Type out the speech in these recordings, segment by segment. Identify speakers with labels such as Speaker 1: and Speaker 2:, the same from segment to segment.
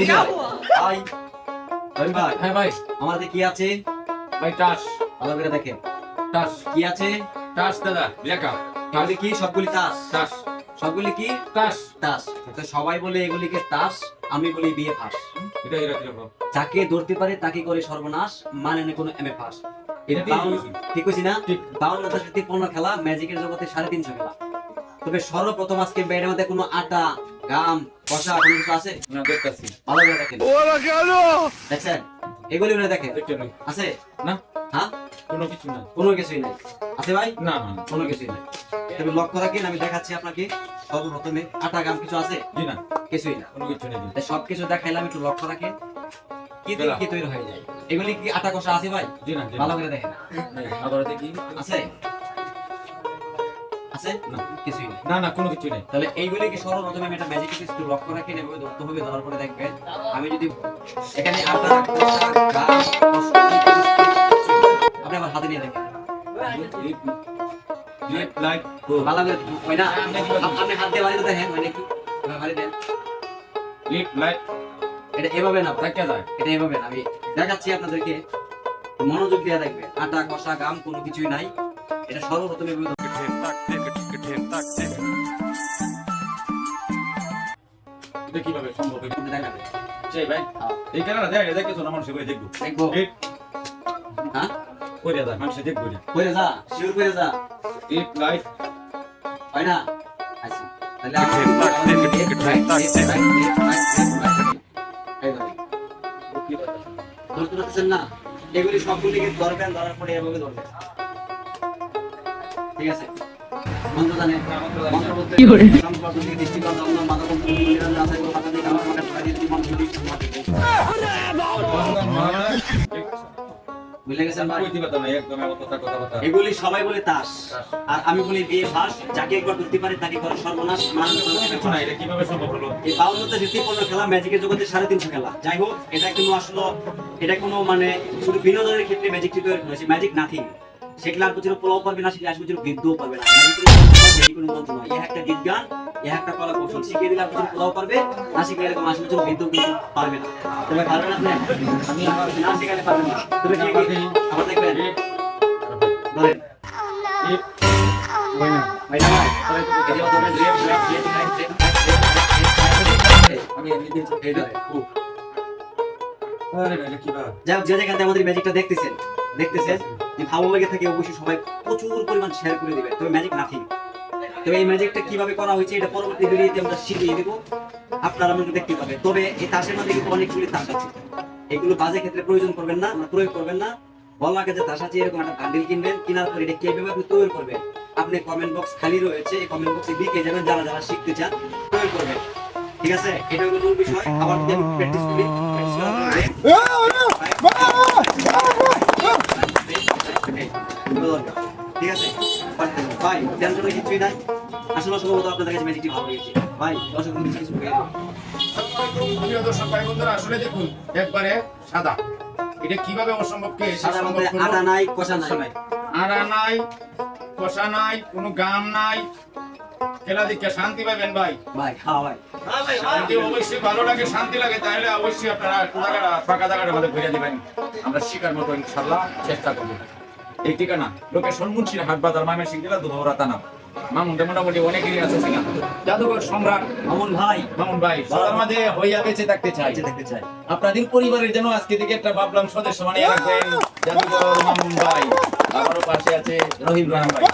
Speaker 1: কি ভাই। ভাই ভাই
Speaker 2: হ্যাঁ ভাই।
Speaker 1: আমাদের কি আছে?
Speaker 2: ভাই টাস।
Speaker 1: ভালো করে দেখেন।
Speaker 2: টাস।
Speaker 1: কি আছে?
Speaker 2: টাস দাদা লেখা।
Speaker 1: এগুলি কি? সবগুলি
Speaker 2: টাস।
Speaker 1: সবগুলি কি?
Speaker 2: টাস।
Speaker 1: তো সবাই বলে এগুলিকে তাস আমি বলি বিয়ে ফাঁস। যাকে ধরতে পারে তাকে করে সর্বনাশ মানে না কোনো এমএ ফাঁস।
Speaker 2: এটা ঠিক
Speaker 1: কইছি। না? বাউন্ন দশমিক তিপ্পান্ন খেলা ম্যাজিকের জগতে সাড়ে তিনশো খেলা। তবে সর্বপ্রথম আজকে ব্যাটের মধ্যে কোনো আটা গাম কষা কোনো কিছু আছে?
Speaker 2: না দেখতাছি।
Speaker 1: ভালো করে দেখেন। দেখছেন? এগুলি উনি দেখেন। আছে?
Speaker 2: না।
Speaker 1: হ্যাঁ?
Speaker 2: কোনো কিছু না
Speaker 1: কোনো কিছুই নাই। আছে ভাই?
Speaker 2: না না। না।
Speaker 1: কোনো কিছুই নাই। তবে লক্ষ্য রাখেন আমি দেখাচ্ছি আপনাকে। সর্বপ্রথমে আটা গাম কিছু আছে?
Speaker 2: জি না।
Speaker 1: কিছুই না।
Speaker 2: কোনো কিছু নেই।
Speaker 1: তাই সবকিছু দেখাইলাম একটু লক্ষ্য রাখেন। কি দিয়ে কি তৈরি হয়ে যায়? এগুলি কি আটা কষা আছে ভাই?
Speaker 2: জি না।
Speaker 1: ভালো করে দেখেন।
Speaker 2: আবার দেখি।
Speaker 1: আছে? আছে?
Speaker 2: না।
Speaker 1: কিছুই নেই।
Speaker 2: না না কোনো কিছু নেই।
Speaker 1: তাহলে এইগুলি কি সর্বপ্রথমে আমি একটা ম্যাজিক একটু রাখেন এভাবে ধরতে হবে ধরার পরে দেখবেন আমি যদি এখানে আটা কষা গাম কষা আপনি আমার হাতে নিয়ে দেখেন। ভালো হয় না? আপনি হাত দিয়ে বাড়িতে দেখেন নাকি বাড়ি দেন।
Speaker 2: লিপ লাইট
Speaker 1: এটা এভাবে না
Speaker 2: দেখা যায়।
Speaker 1: এটা এভাবে না আমি দেখাচ্ছি আপনাদেরকে। মনোযোগ দিয়ে দেখবেন। আটা কষা গাম কোনো কিছুই নাই। এটা সর্বপ্রথম
Speaker 2: কীভাবে সম্ভব সেই ভাই।
Speaker 1: হ্যাঁ।
Speaker 2: এই কেন দেখ দেখে তো মানুষ করে দেখব।
Speaker 1: দেখব। হ্যাঁ?
Speaker 2: করে দেখব
Speaker 1: করে যা শিওর করে
Speaker 2: লাইট
Speaker 1: হয় না? আচ্ছা। তাহলে। ধরতে না? এগুলি সবগুলিকে ধরবেন ধরার পরে এভাবে ধরবেন। ঠিক আছে? এগুলি সবাই বলে তাস। আর আমি বলি বিয়ে ফাঁস যাকে একবার ধরতে পারে তাকে করে সর্বনাশ
Speaker 2: কিছু না এটা কীভাবে সম্ভব হলো?
Speaker 1: এই বাউন্নতে রীতিপূর্ণ খেলা ম্যাজিকের জগতে সাড়ে তিনশো খেলা। যাই হোক এটা কোনো আসলে এটা কোনো মানে শুধু বিনোদনের ক্ষেত্রে ম্যাজিক তৈরি করেছে ম্যাজিক নাথিং সেগুলো আর কিছু পোলাও পারবে না সেগুলো আসবে কিছু পারবে না কোনো মন্ত্র নয় ইহা একটা বিজ্ঞান ইহা একটা কলা কৌশল শিখিয়ে দিলে আর কিছু পোলাও পারবে না শিখলে এরকম আসবে কিছু বিদ্যও পারবে না তবে পারবে না আমি না শেখালে পারবেন না তবে কি কি আবার দেখবেন ধরেন
Speaker 2: লিপ
Speaker 1: হয় না ভাই না ভাই তবে এই যে ধরেন left right left right left
Speaker 2: আমি এমনি দিয়েছি
Speaker 1: এই ধরে
Speaker 2: আরে এটা কীভাবে
Speaker 1: যাই হোক যে যেখান থেকে আমাদের ম্যাজিকটা দেখতেছেন দেখতেছেন যে ভালো লেগে থাকে অবশ্যই সবাই প্রচুর পরিমাণ শেয়ার করে দিবেন। তবে ম্যাজিক নাথিং তবে এই ম্যাজিকটা কীভাবে করা হয়েছে এটা পরবর্তী ভিডিওতে আমরা শিখিয়ে দেবো। আপনারা আমাকে দেখতে পাবেন। তবে এই তাসের মধ্যে কিন্তু অনেকগুলি তাস আছে। এগুলো বাজে ক্ষেত্রে প্রয়োজন করবেন না প্রয়োগ করবেন না। বলাকে যে তাস আছে, এরকম একটা বান্ডিল কিনবেন, কেনার পর এটা কীভাবে আপনি তৈরি করবেন? আপনি কমেন্ট বক্স খালি রয়েছে, এই কমেন্ট বক্সে লিখে যাবেন, যারা যারা শিখতে চান, তৈরি করবেন। ঠিক আছে? এটা হলো মূল বিষয়। আবার আমি প্র্যাকটিস করি ভাই টেনশনের কিছুই নাই। আসলে সম্ভবত আপনাদের কাছে ম্যাজিকটি ভালো লেগেছে। ভাই দর্শক কিছু কিছু বলে দাও।
Speaker 3: প্রিয় দর্শক ভাই বন্ধুরা আসলে দেখুন একবারে সাদা। এটা কীভাবে অসম্ভবকে
Speaker 1: সাদার মধ্যে আটা নাই কষা নাই।
Speaker 3: আড়া নাই কষা নাই কোনো নাই। খেলা দেখে শান্তি পাবেন ভাই।
Speaker 1: ভাই খাওয়া ভাই।
Speaker 3: যদি অবশ্যই ভালো লাগে শান্তি লাগে তাহলে অবশ্যই আপনারা জায়গাটা ফাঁকা জায়গাটা আমাদের ঘুরে দিবেন। আমরা শিকার মতো ইনশাল্লাহ চেষ্টা করব। এই ঠিকানা। লোকেশন মুন্সির হাট বাজার মামের সিং জেলা দুধরা থানা মামুনটা মোটামুটি অনেকেরই আছে সেখানে। জাদুঘর সম্রাট
Speaker 1: মামুন ভাই।
Speaker 3: মামুন ভাই সবার মাঝে হইয়া বেঁচে থাকতে চাই
Speaker 1: থাকতে চাই
Speaker 3: আপনাদের পরিবারের জন্য আজকে থেকে একটা ভাবলাম সদস্য বানিয়ে রাখবেন। জাদুঘর মামুন ভাই। আমারও পাশে আছে রহিম রাম ভাই।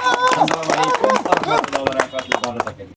Speaker 3: আসসালামু আলাইকুম। ওয়া রাহমাতুল্লাহি ওয়া বারাকাতুহু ভালো থাকেন।